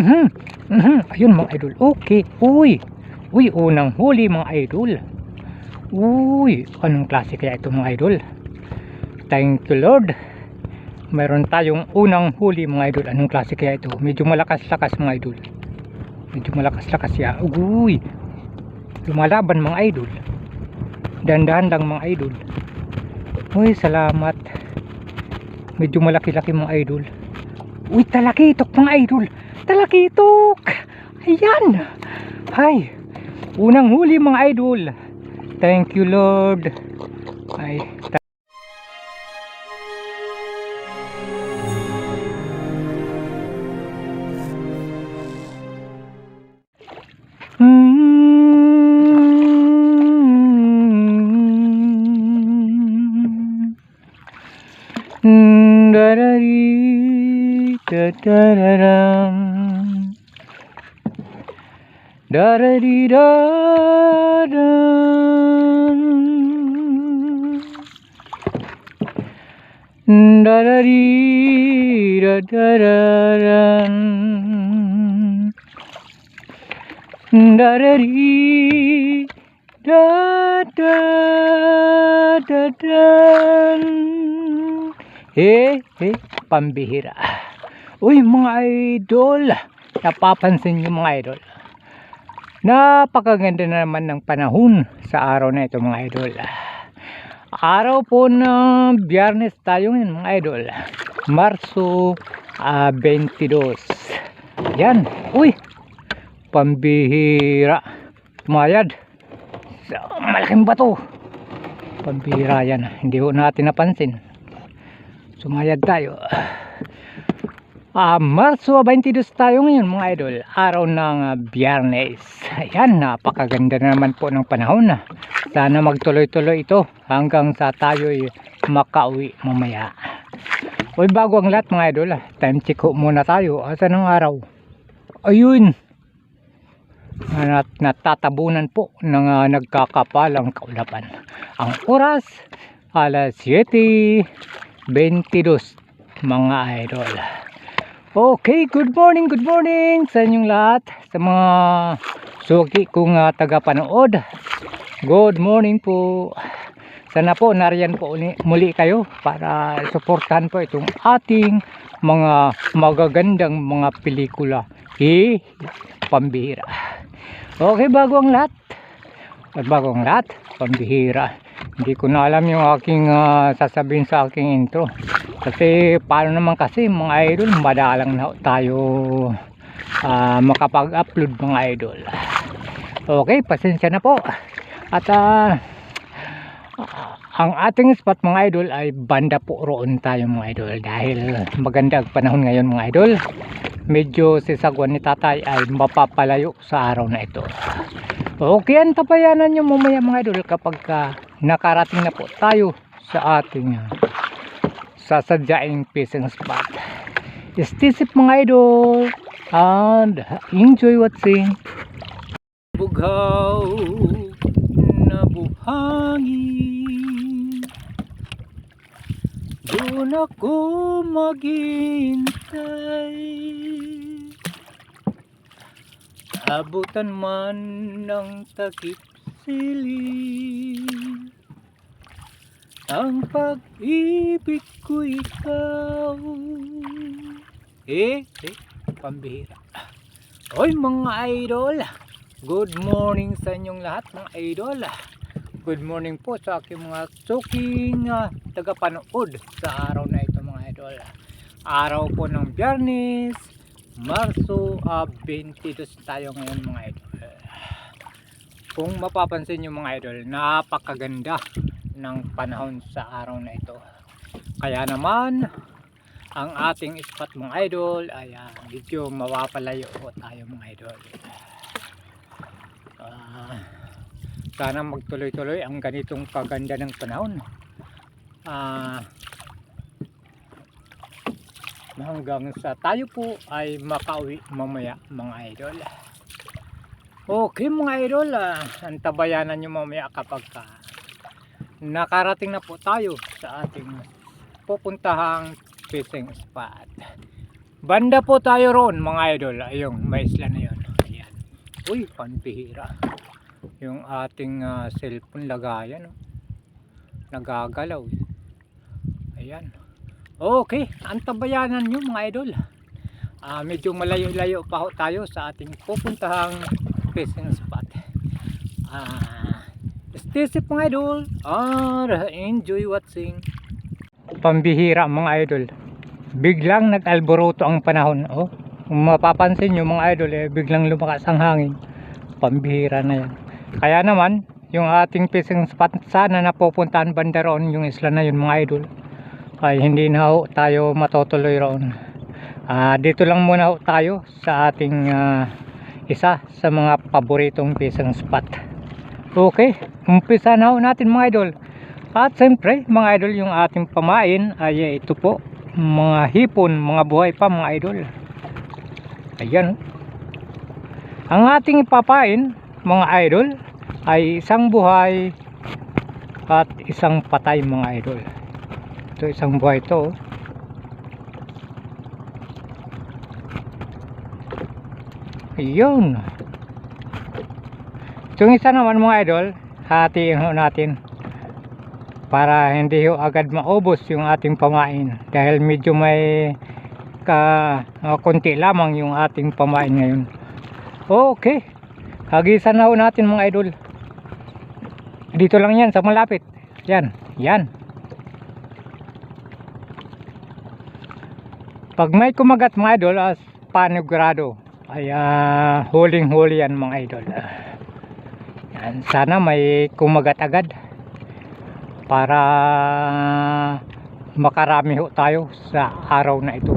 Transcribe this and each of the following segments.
Mhm. Mhm. Ayun mga idol. Okay. Uy. Uy, unang huli mga idol. Uy, anong klase kaya ito mga idol? Thank you Lord. Meron tayong unang huli mga idol. Anong klase kaya ito? Medyo malakas-lakas mga idol. Medyo malakas-lakas ya. Uy. Lumalaban mga idol. Dandahan lang mga idol. Uy, salamat. Medyo malaki-laki mga idol. Uy, talakitok mga idol. Talakitok. Ayan. Hay. Unang huli mga idol. Thank you Lord. Ay, ta- Hmm. Darari, dadararam. Darari, daram. Darari, dadararam. Darari, da da da dan. Eh, eh, pambihira. Uy, mga idol. Napapansin niyo mga idol. Napakaganda na naman ng panahon sa araw na ito mga idol. Araw po ng biyernes tayo ngayon mga idol. Marso ah, 22. Yan. Uy, pambihira. Tumayad. So, malaking bato. Pambihira yan. Hindi ko natin napansin. Sumayad tayo. Ah, Marso 22 tayo ngayon mga idol. Araw ng ah, Biyernes. Ayan, napakaganda na naman po ng panahon. Sana magtuloy-tuloy ito hanggang sa tayo'y makauwi mamaya. Uy, bago ang lahat mga idol, ah, time check muna tayo. Asan ang araw? Ayun. Nat natatabunan po ng ah, nagkakapalang kaulapan. Ang oras, alas 7.22 mga idol. Okay, good morning, good morning sa inyong lahat. Sa mga suki kong uh, tagapanood. Good morning po. Sana po nariyan po uli, muli kayo para suportahan po itong ating mga magagandang mga pelikula. Eh, pambihira. Okay, bago ang lahat. At bago ang lahat, pambihira. Hindi ko na alam yung aking ah, sasabihin sa aking intro. Kasi paano naman kasi mga idol, madalang na tayo ah, makapag-upload mga idol. Okay, pasensya na po. At ah, ang ating spot mga idol ay banda po roon tayo mga idol dahil maganda ang panahon ngayon mga idol medyo si sagwan ni tatay ay mapapalayo sa araw na ito okay ang tapayanan nyo mamaya mga idol kapag ka nakarating na po tayo sa ating uh, sasadyaing fishing spot. Stay safe mga idol and enjoy watching. Bughaw na buhangin. Doon ako maghintay abutan man ng takip siling ang pag-ibig ko ikaw. Eh, eh, pambihira. Oy mga idol. Good morning sa inyong lahat mga idol. Good morning po sa aking mga suking uh, tagapanood sa araw na ito mga idol. Araw po ng biyernes Marso uh, 22 tayo ngayon mga idol. Kung mapapansin nyo mga idol Napakaganda ng panahon sa araw na ito. Kaya naman ang ating spot mga idol ay uh, medyo mawapalayo tayo mga idol. Ah, sana magtuloy-tuloy ang ganitong kaganda ng panahon. Ah, hanggang sa tayo po ay makauwi mamaya mga idol okay mga idol ah, antabayanan nyo mamaya kapag ka nakarating na po tayo sa ating pupuntahang fishing spot Banda po tayo roon mga idol. Ayun, may isla na yun. Ayan. Uy, panpihira. Yung ating ah, cellphone lagayan. Oh. Nagagalaw. eh. Ayan. Okay, ang tabayanan nyo mga idol. Ah, medyo malayo-layo pa tayo sa ating pupuntahang fishing spot. Ah, stay safe mga idol. Ah, enjoy watching. Pambihira mga idol. Biglang nag-alboroto ang panahon. Oh, kung mapapansin nyo mga idol, eh, biglang lumakas ang hangin. Pambihira na yan. Kaya naman, yung ating fishing spot sana napupuntahan banda roon, yung isla na yun mga idol. Ay hindi na ho tayo matutuloy roon. Ah, dito lang muna ho tayo sa ating ah, isa sa mga paboritong fishing spot. Okay, umpisa na ho natin mga idol. At siyempre, mga idol, yung ating pamain ay ito po, mga hipon, mga buhay pa mga idol. Ayan. Ang ating ipapain, mga idol, ay isang buhay at isang patay mga idol. Ito isang buhay to. oh. Ayun. Itong isa naman mga idol, hatiin ho natin para hindi ho agad maubos yung ating pamain dahil medyo may ka uh, konti lamang yung ating pamain ngayon. Okay. Hagisan na ho natin mga idol. Dito lang yan sa malapit. Yan. Yan. Pag may kumagat mga idol, as panigurado, ay ah, huling-huli yan mga idol. Yan, sana may kumagat agad para makarami ho tayo sa araw na ito.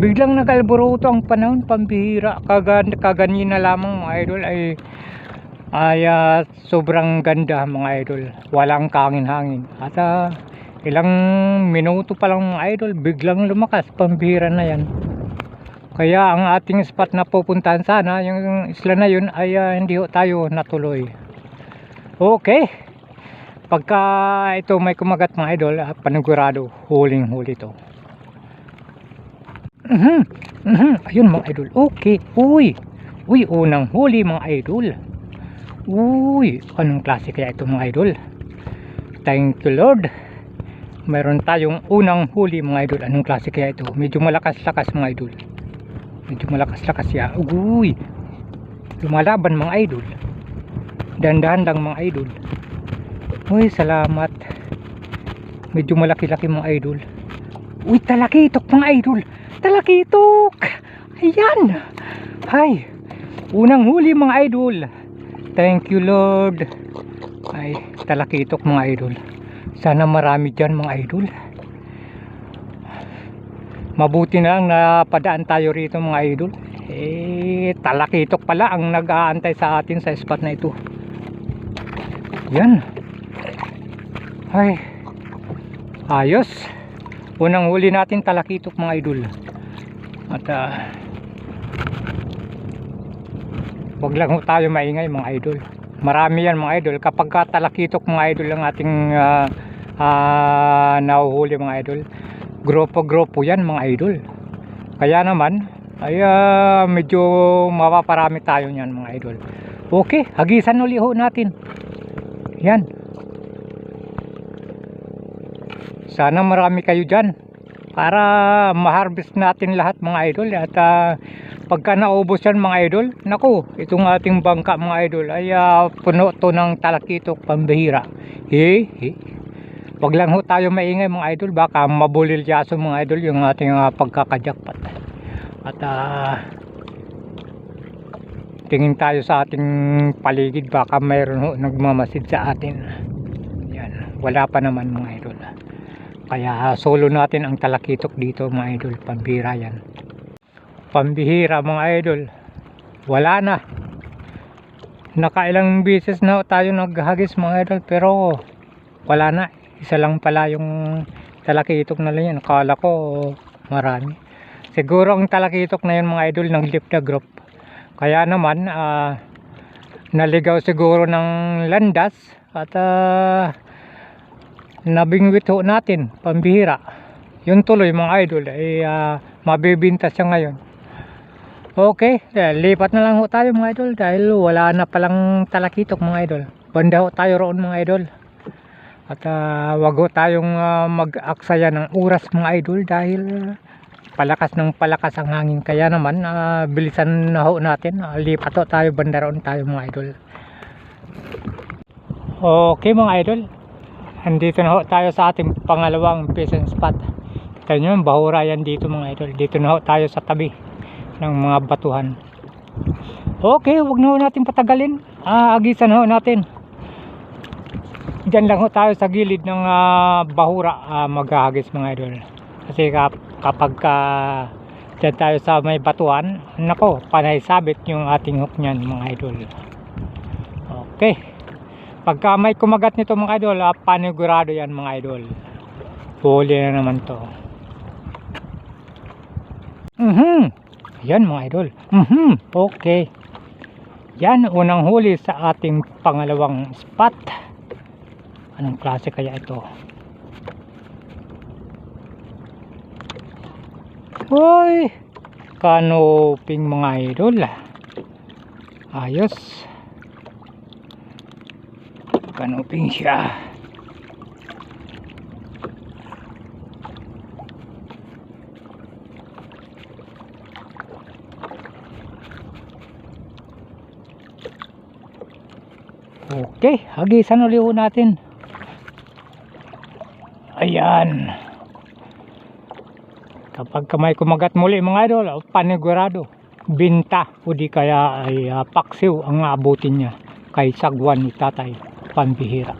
Biglang nag-alboruto ang panahon, pambihira. Kagan, kaganyin na lamang mga idol ay ay ah, sobrang ganda mga idol. Walang kangin-hangin. At ah, ilang minuto pa lang idol, biglang lumakas. Pambihira na yan. Kaya ang ating spot na pupuntahan sana, yung isla na yun ay ah, hindi tayo natuloy. Okay. Pagka ito may kumagat mga idol, ah, panigurado, huling-huli to. Mhm. Mhm. Ayun mga idol. Okay. Uy. Uy, unang huli mga idol. Uy, anong klase kaya ito mga idol? Thank you Lord. Meron tayong unang huli mga idol. Anong klase kaya ito? Medyo malakas-lakas mga idol. Medyo malakas-lakas ya. Uy. Lumalaban mga idol. Dandahan lang mga idol. Uy, salamat. Medyo malaki-laki mga idol. Uy, talakitok mga idol. Talakitok. Ayan. Hay. Unang huli mga idol. Thank you Lord. Ay, talakitok mga idol. Sana marami dyan mga idol. Mabuti na lang napadaan tayo rito mga idol. Eh, talakitok pala ang nag-aantay sa atin sa spot na ito. Yan. Ay. Ayos. Unang huli natin talakitok mga idol. At ah, wag lang tayo maingay mga idol. Marami yan mga idol. Kapag ka talakitok mga idol ang ating ah, ah, nahuhuli mga idol. Grupo-grupo yan mga idol. Kaya naman ay ah, medyo mapaparami tayo niyan mga idol. Okay, hagisan uli ho natin. Yan. Sana marami kayo dyan para ma-harvest natin lahat mga idol at ah, pagka naubos yan mga idol naku itong ating bangka mga idol ay ah, puno to ng talakitok pambihira he he wag lang ho tayo maingay mga idol. Baka mabulilyaso mga idol yung ating uh, pagkakajakpat at ah, tingin tayo sa ating paligid. Baka mayroon ho nagmamasid sa atin. Yan. Wala pa naman mga idol. Kaya solo natin ang talakitok dito mga idol. Pambihira yan. Pambihira mga idol. Wala na. Nakailang beses na tayo naghagis mga idol. Pero wala na isa lang pala yung talakitok na lang yan akala ko marami siguro ang talakitok na yun mga idol ng lift na group kaya naman ah, naligaw siguro ng landas at ah, nabingwit ho natin pambihira yun tuloy mga idol ay ah, mabibinta siya ngayon. Okay, lipat na lang ho tayo mga idol dahil wala na palang talakitok mga idol. Banda ho tayo roon mga idol. At ah, wag tayong ah, mag-aksaya ng oras mga idol dahil ah, palakas ng palakas ang hangin. Kaya naman ah, bilisan na ho natin. Ah, lipat tayo banda roon tayo mga idol. Okay mga idol. Andito na ho tayo sa ating pangalawang fishing spot. Kita nyo, bahura yan dito mga idol. Dito na ho tayo sa tabi ng mga batuhan. Okay, wag na ho natin patagalin. Ah, agisan ho natin. Diyan lang ho tayo sa gilid ng ah, bahura ah, maghahagis mga idol. Kasi kap kapag ka diyan tayo sa may batuhan, nako, panay sabit yung ating hook niyan mga idol. Okay. Pagka may kumagat nito mga idol, ah, panigurado yan mga idol. Huli na naman to. Mhm. Yan mga idol. Mhm. Okay. Yan unang huli sa ating pangalawang spot. Anong klase kaya ito? Hoy! Kanoping mga idol. Ayos. Kanoping siya. Okay, hagisan ulit natin. Ayan. Kapag ka may kumagat muli mga idol, oh, panigurado. Binta o di kaya ay ah, paksiw ang abutin niya kay sagwan ni tatay pambihira.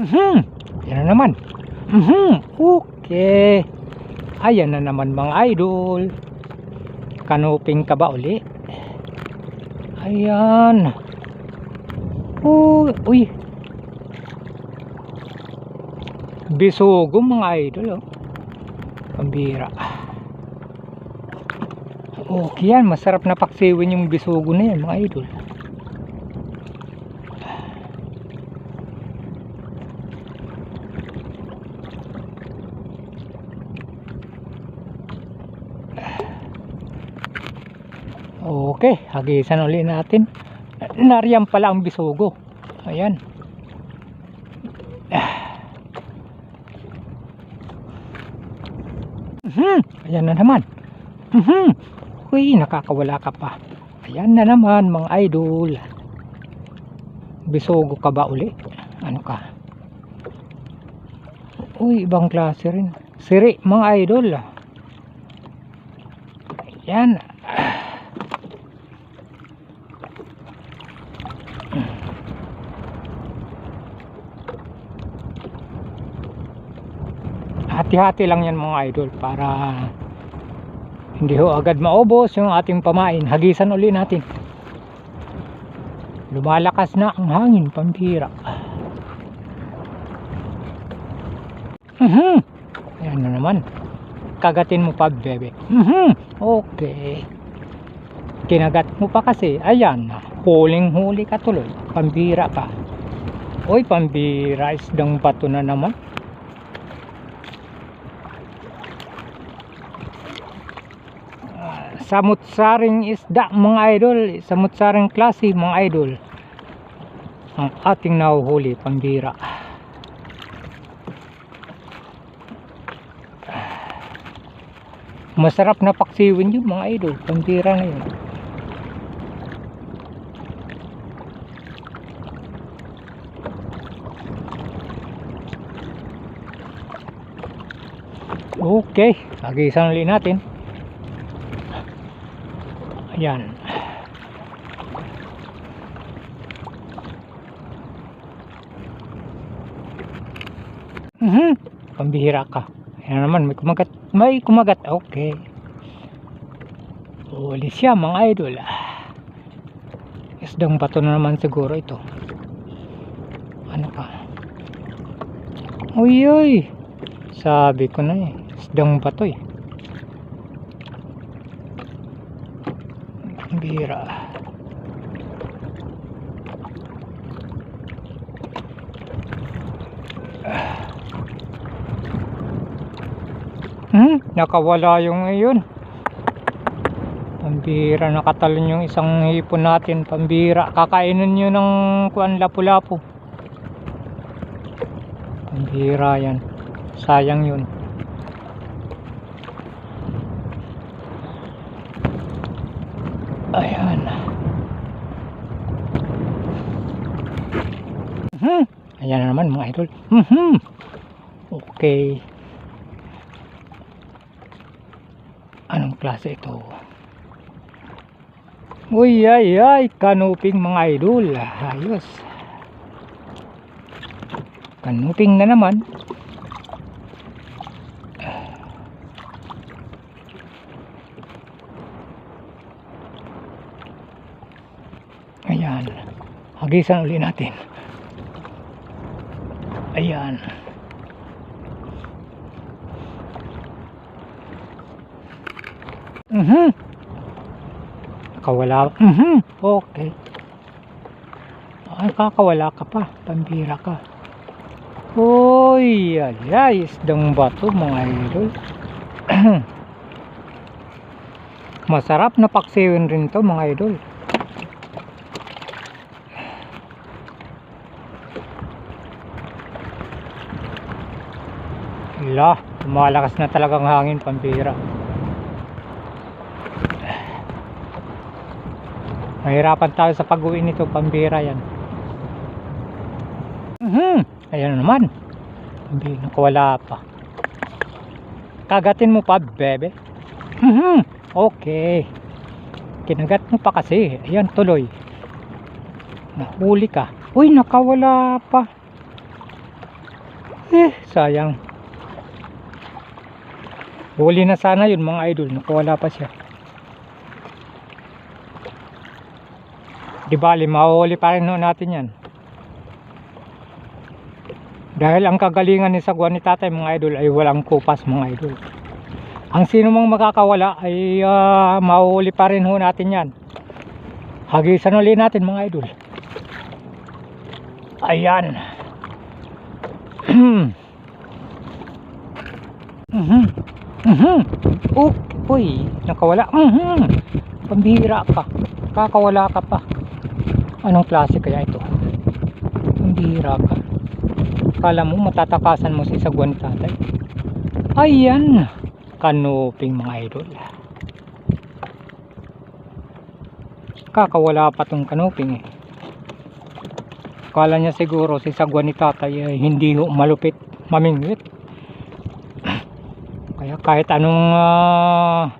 Mhm. Yan na naman. Mhm. Okay. Ayan na naman mga idol. Kanuping ka ba uli? Ayan. Uy, uy. Bisugo mga idol oh. Pambira. Okay yan, masarap na paksiwin yung bisugo na yan mga idol. Okay, hagisan ulit natin. Nariyan pala ang bisugo. Ayan. Mhm, ayan na naman. Mhm. Uy, nakakawala ka pa. Ayan na naman mga idol. Bisugo ka ba uli? Ano ka? Uy, ibang klase rin. Siri mga idol. Ayan. hati-hati lang yan mga idol para hindi ho agad maubos yung ating pamain. Hagisan uli natin. Lumalakas na ang hangin pambira mhm. Ayan na naman. Kagatin mo pa bebe. Mhm. Okay. Kinagat mo pa kasi. Ayan huling huli ka tuloy. Pambira ka oy pambira isdang bato na naman samutsaring isda mga idol. Samutsaring klase mga idol. Ang ating nahuhuli pambira masarap na paksiwin yun mga idol. Pambira na yun. Okay agisan ulit natin Ayan. Mhm. Pambihira ka. Ayan naman, may kumagat. May kumagat. Okay. Uli siya mga idol. Isdang bato na naman siguro ito. Ano ka? Uy, uy. Sabi ko na eh. Isdang bato eh. Ang bihira. Hmm? Nakawala yung iyon. Pambira, nakatalon yung isang hipon natin. Pambira, kakainin nyo ng kuan lapu-lapu. Pambira yan. Sayang yun. Ayan. Mhm. Ayan na naman mga idol. Mhm. Okay. Anong klase ito? Uy, ay, ay, kanuping mga idol. Ayos. Kanuping na naman. Ayan. Hagisan uli natin. Ayan. Mhm. Nakawala. Mhm. Okay. Ay, kakawala ka pa. Pambira ka. Uy, ay, ay, isdang bato mga idol. Masarap na paksiwin rin to mga idol. Hala, lumalakas na talagang hangin pambira. Mahirapan tayo sa pag-uwi nito, pambira yan. Mhm, ayan na naman. Hindi, nakawala pa. Kagatin mo pa, bebe. Mhm, okay. Kinagat mo pa kasi. Ayan, tuloy. Nahuli ka. Uy, nakawala pa. Eh, sayang. Huli na sana yun mga idol. Nakawala pa siya. Di bali, mahuhuli pa rin natin yan. Dahil ang kagalingan ni Sagwan ni Tatay mga idol ay walang kupas mga idol. Ang sino mang makakawala ay uh, mahuhuli pa rin ho natin yan. Hagisan uli natin mga idol. Ayan. Mhm. Mhm. Oh, uy, nakawala. Mhm. Pambihira ka. Kakawala ka pa. Anong klase kaya ito? Pambihira ka. Kala mo matatakasan mo si Sagwan Tatay. Ayan. Kanuping mga idol. Kakawala pa tong kanuping eh. Kala niya siguro si Sagwan ni Tatay ay hindi malupit, mamingwit. Kaya kahit anong ah,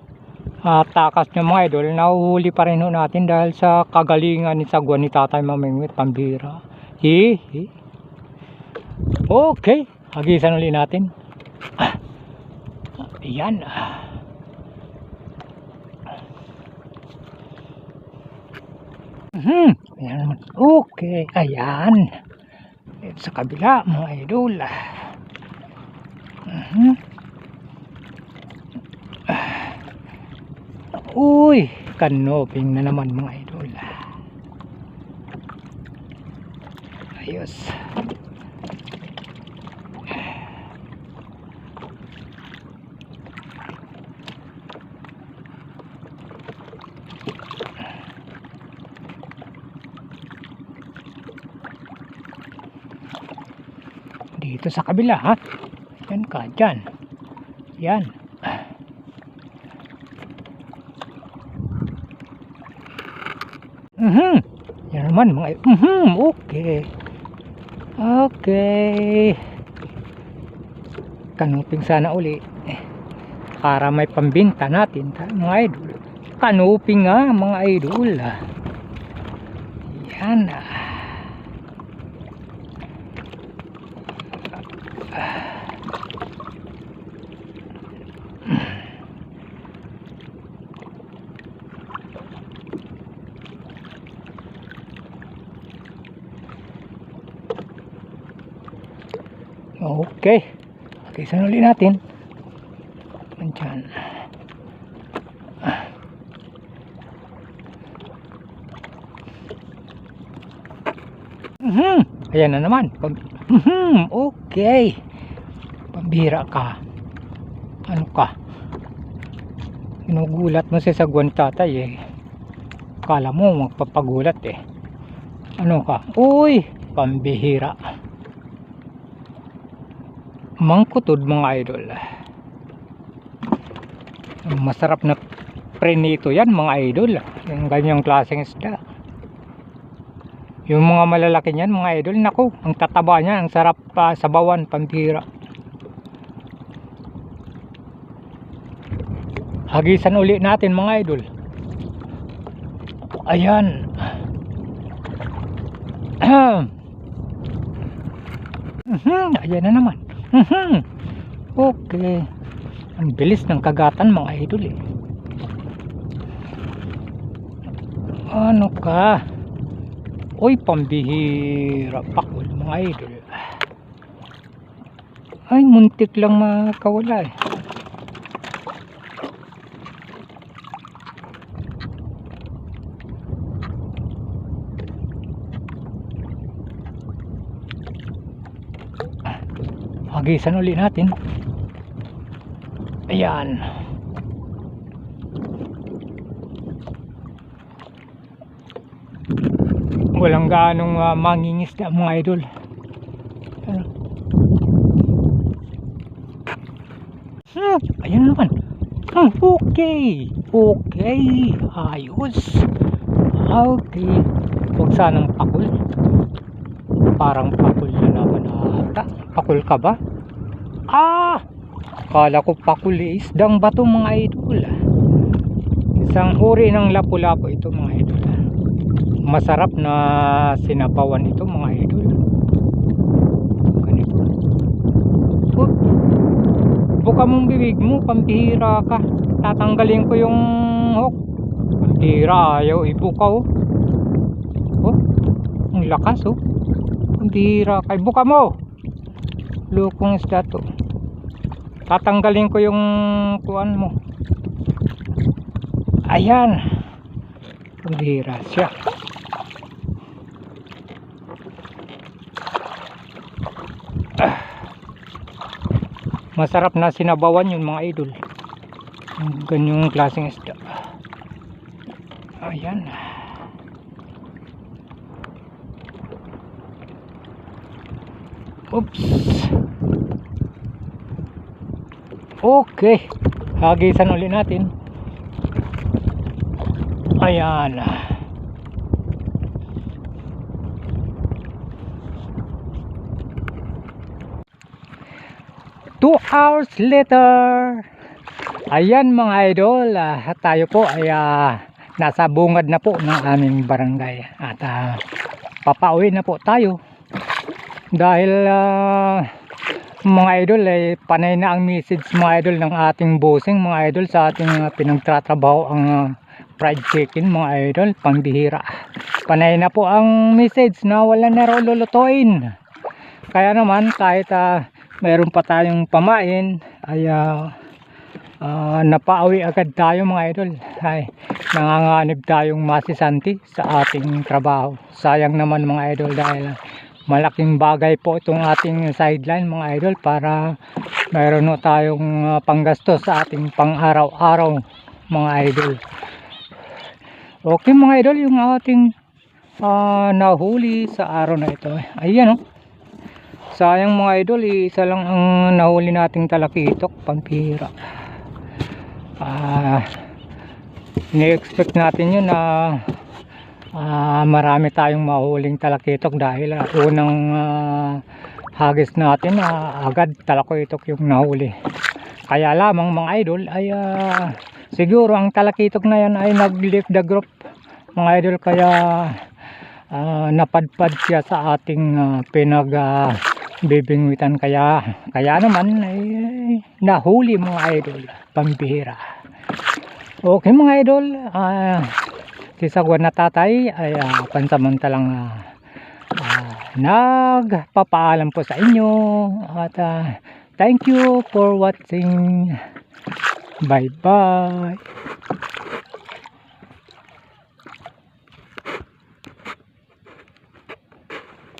ah, takas niya mga idol, nahuhuli pa rin natin dahil sa kagalingan ni Sagwan ni Tatay mamingwit, pambira. Hi, hi. Okay, hagisan ulit natin. Ah, Ayan. Mhm. Ayan naman. Okay, ayan. Sa kabila, mga idol. Mhm. Uy, kanoping na naman mga idol. Ayos. Dito sa kabila ha. Yan ka, dyan. Yan. Mhm. Yan naman mga mhm, okay. Okay. Kanuping sana uli. Para may pambinta natin mga idol. Kanuping nga mga idol. Yan. Okay. Okay, saan ulit natin? Nandyan. Mhm. Ayan na naman. Pam- Mhm. Okay. Pambira ka. Ano ka? Inugulat mo si sagwan tatay eh. Kala mo magpapagulat eh. Ano ka? Uy! Pambihira. Mangkutod mga idol. Masarap na prenito yan mga idol. Yung ganyang klaseng isda. Yung mga malalaki niyan mga idol, nako, ang tataba niya, ang sarap pa sa bawan, pambihira. Hagisan uli natin mga idol. Ayan. Mhm, Ayan na naman. Mhm. Okay. Ang bilis ng kagatan mga idol eh. Ano ka? Uy, pambihira pakul mga idol. Ay, muntik lang makawala eh. Hagisan uli natin. Ayan. Walang gaanong uh, mangingisda mga idol. Hmm, ayan na naman. Hmm, okay. Okay. Ayos. Okay. Huwag sanang pakul. Parang pakul na naman ata. Pakul ka ba? Ah! Kala ko pakul eh. Isdang bato mga idol. Isang uri ng lapu-lapu ito mga idol. Masarap na sinabawan ito mga idol. Ganito. Oop. Buka mong bibig mo, pampihira ka. Tatanggalin ko yung hook. Pampihira, ayaw ibuka oh. Oh, ang lakas oh. Pampihira ka. Buka mo! Lukong isda to. Tatanggalin ko yung kuan mo. Ayan. Pampihira siya. Masarap na sinabawan yun mga idol. Yung Ganyong klaseng isda. Ayan. Oops. Okay. Hagisan ulit natin. Ayan. Two hours later. Ayan mga idol, ah, tayo po ay ah, nasa bungad na po ng aming barangay at ah, papauwi na po tayo dahil ah, mga idol ay panay na ang message mga idol ng ating bossing mga idol sa ating ah, pinagtatrabaho ang ah, fried chicken mga idol pambihira. Panay na po ang message na wala na raw lulutuin. Kaya naman kahit ah, mayroon pa tayong pamain ay ah, ah, napauwi agad tayo mga idol. Ay nanganganib tayong masisanti sa ating trabaho. Sayang naman mga idol dahil ah, malaking bagay po itong ating sideline mga idol para mayroon no tayong ah, panggastos sa ating pang araw-araw mga idol. Okay mga idol yung ating ah, nahuli sa araw na ito. Ayan oh. Sayang mga idol isa lang ang nahuli nating talakitok pampira. Ah ni-expect natin yun na ah, marami tayong mahuling talakitok dahil ah, unang ah, hagis natin na agad talakitok yung nahuli. Kaya lamang mga idol ay ah, siguro ang talakitok na yan ay nag-lift the group mga idol. Kaya ah, napadpad siya sa ating ah, pinag ah, bibingwitan kaya kaya naman ay nahuli mga idol pambihira. Okay mga idol ah, si Sagwan na tatay ay ah, pansamantalang ah, ah, nagpapaalam po sa inyo. At ah, thank you for watching. Bye bye